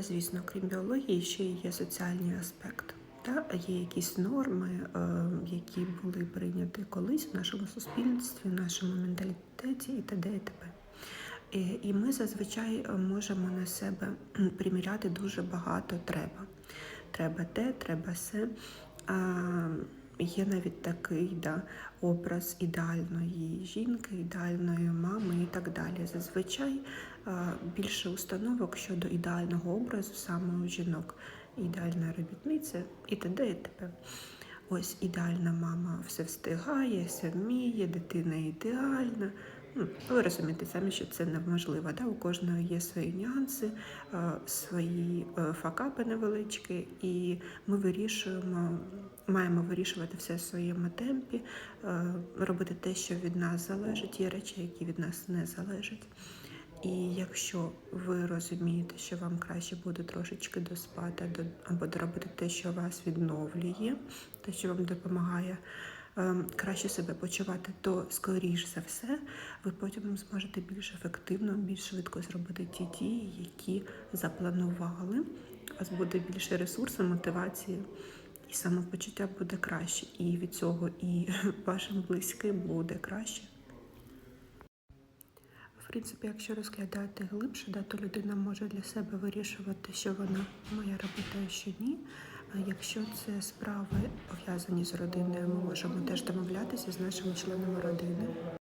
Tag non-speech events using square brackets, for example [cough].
Звісно, крім біології, ще є соціальний аспект. Та є якісь норми, е, які були прийняті колись в нашому суспільстві, в нашому менталітеті і т.д. і т.п. І, і ми зазвичай е, можемо на себе приміряти дуже багато треба. Треба те, треба се. Є навіть такий да, образ ідеальної жінки, ідеальної мами і так далі. Зазвичай більше установок щодо ідеального образу саме у жінок. Ідеальна робітниця і т.д. і т.п. Ось ідеальна мама все встигає, все вміє, дитина ідеальна. Ну, ви розумієте самі, що це неможливо. Да? У кожного є свої нюанси, свої е, факапи невеличкі, і ми вирішуємо, маємо вирішувати все в своєму темпі, е, робити те, що від нас залежить, є речі, які від нас не залежать. І якщо ви розумієте, що вам краще буде трошечки доспати до- або доробити те, що вас відновлює, те, що вам допомагає ем, краще себе почувати, то скоріш за все ви потім зможете більш ефективно, більш швидко зробити ті дії, які запланували. У вас буде більше ресурсу, мотивації. І самопочуття буде краще, і від цього і [laughs] вашим близьким буде краще. В принципі, якщо розглядати глибше, да, то людина може для себе вирішувати, що вона має робити, а що ні. А якщо це справи пов'язані з родиною, ми можемо теж домовлятися з нашими членами родини.